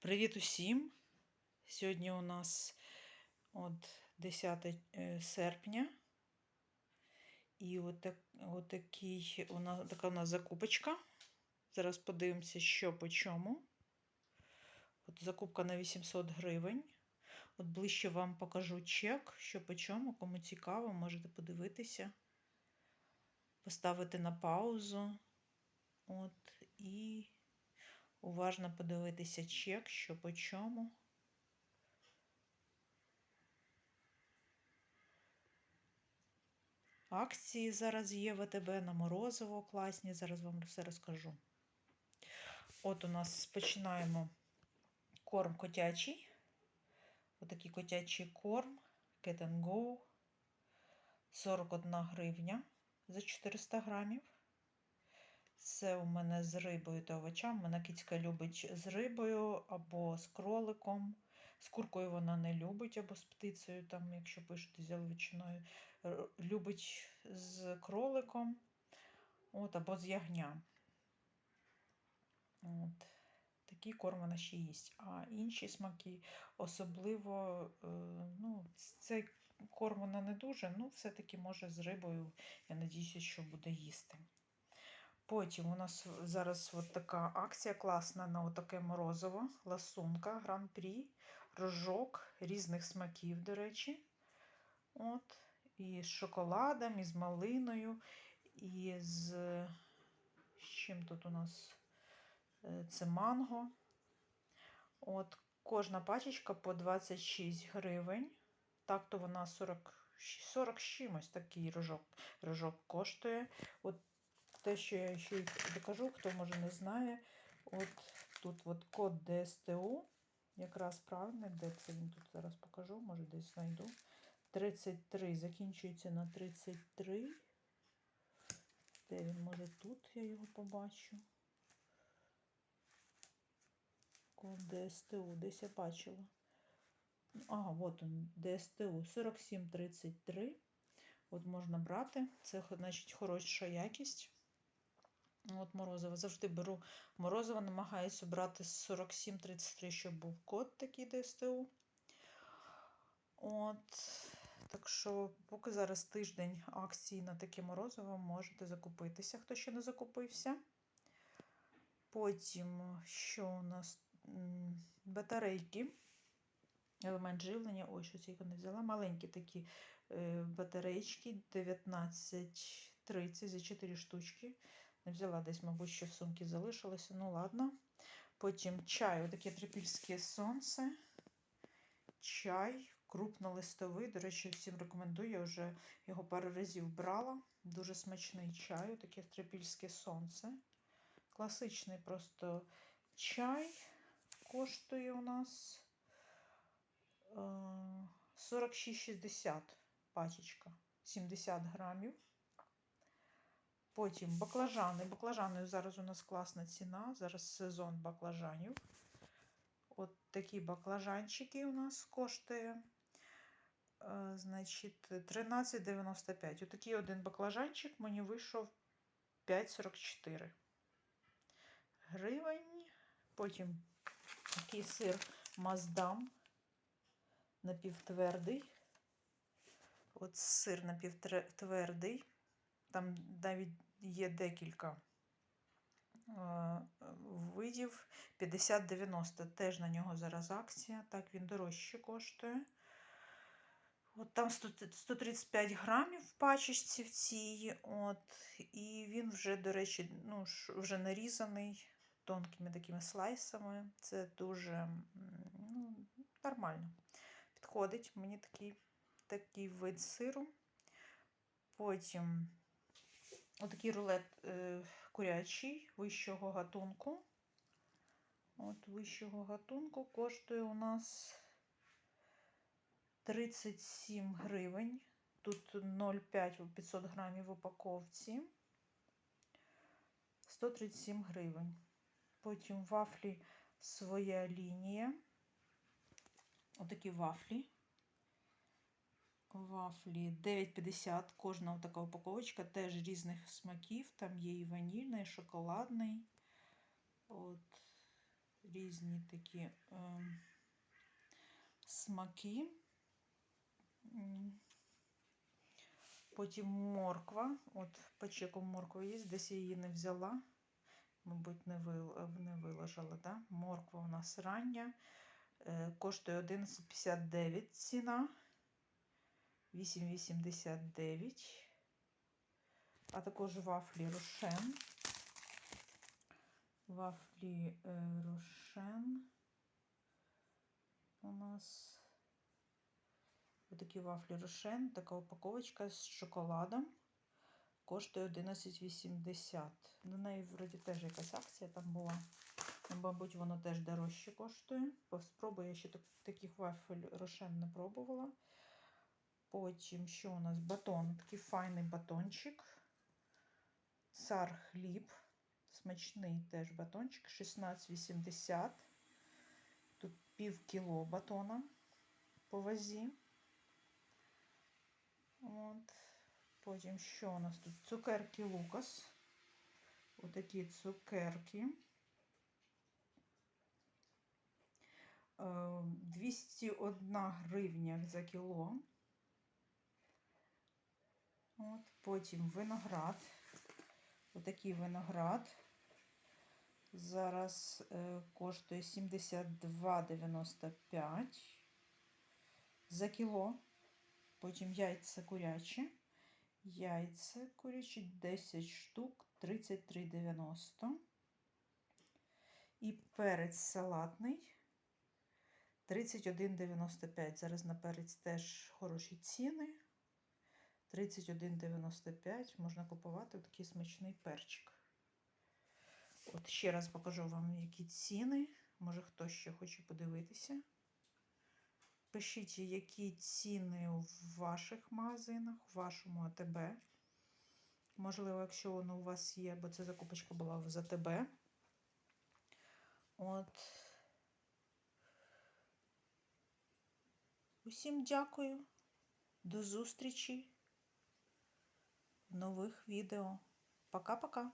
Привіт усім! Сьогодні у нас от 10 е, серпня. І от, так, у нас, така у нас закупочка. Зараз подивимося, що по чому. От Закупка на 800 гривень. От ближче вам покажу чек, що по чому. Кому цікаво, можете подивитися, поставити на паузу. От, і уважно подивитися чек, що по чому. Акції зараз є в АТБ на морозиво класні, зараз вам все розкажу. От у нас починаємо корм котячий. Отакий котячий корм Cat and Go. 41 гривня за 400 грамів. Це у мене з рибою та овочами. Мене кицька любить з рибою або з кроликом. З куркою вона не любить, або з птицею, там, якщо пишете з яловичиною. Любить з кроликом от, або з ягням. От. Такий корм вона ще їсть. А інші смаки, особливо, е, ну, цей корм вона не дуже, ну, все-таки може з рибою. Я надіюся, що буде їсти. Потім у нас зараз от така акція класна на таке морозиво, ласунка, гран-прі, рожок різних смаків, до речі. От. І з шоколадом, і з малиною, і з, з чим тут у нас це манго. От, Кожна пачечка по 26 гривень. Так то вона 40 40 чимось такий рожок рожок коштує. От те, що я ще й докажу, хто може не знає. От тут от код ДСТУ. Якраз правильний, де це він тут зараз покажу, може десь знайду. 33. Закінчується на 33. Де він, може, тут я його побачу. Код ДСТУ, десь я бачила. Ага, от он, ДСТУ 4733. От можна брати. Це, значить, хороша якість. От морозиво. Завжди беру морозиво, намагаюся брати 4733, щоб був код такий ДСТУ. От. Так що, поки зараз тиждень акції на таке морозиво, можете закупитися, хто ще не закупився. Потім, що у нас батарейки, елемент живлення, ой, щось я їх не взяла. Маленькі такі е, батарейки 1930 за 4 штучки. Не взяла десь, мабуть, що в сумці залишилося. Ну, ладно. Потім чай, отаке трипільське сонце. Чай крупнолистовий. До речі, всім рекомендую. Я вже його пару разів брала. Дуже смачний чай, таке трипільське сонце. Класичний просто чай коштує у нас 46,60 е, пачечка, 70 грамів. Потім баклажани. Баклажани зараз у нас класна ціна. Зараз сезон баклажанів. От такі баклажанчики у нас коштує. Е, значить, 13,95. Отакий один баклажанчик мені вийшов 5,44 гривень. Потім такий сир маздам напівтвердий. От сир напівтвердий. Там навіть є декілька видів 50-90. Теж на нього зараз акція. Так, він дорожче коштує. От Там 135 грамів в пачечці в цій. От, І він вже, до речі, ну, вже нарізаний тонкими такими слайсами. Це дуже ну, нормально. Підходить мені такий, такий вид сиру. Потім Отакий рулет е, курячий вищого гатунку. От вищого гатунку коштує у нас 37 гривень. Тут 0,5 500 грамів в упаковці. 137 гривень. Потім вафлі своя лінія. Отакі вафлі вафлі 9,50 кожна така упаковочка, теж різних смаків. Там є і ванільний, і шоколадний. От. різні такі ем, смаки. Потім морква. От по чеку морква є, десь я її не взяла. Мабуть, не, вил, не виложила. Да? Морква у нас рання. Е, коштує 11,59 ціна. 8,89. А також вафлі Рошен. Вафлі е, Рошен. У нас такі вафлі Рошен, така упаковочка з шоколадом. Коштує 11,80. На неї вроді теж якась акція там була. Ну, Мабуть, воно теж дорожче коштує. Спробую, я ще таких вафель Рошен не пробувала. Потім, що у нас? Батон, такий файний батончик. Цар хліб. Смачний теж батончик. 16,80. Тут пів кіло батона по вазі. От. Потім що у нас тут? Цукерки Лукас. Отакі цукерки. Е, 201 гривня за кіло. От. Потім виноград. Отакий виноград. Зараз е, коштує 72,95 за кіло. Потім яйця курячі. Яйця курячі 10 штук 33,90. І перець салатний 31,95. Зараз на перець теж хороші ціни. 31,95 можна купувати такий смачний перчик. От ще раз покажу вам, які ціни. Може, хтось ще хоче подивитися. Пишіть, які ціни в ваших магазинах, в вашому АТБ. Можливо, якщо воно у вас є, бо ця закупочка була в АТБ. От. Усім дякую. До зустрічі нових відео. Пока-пока.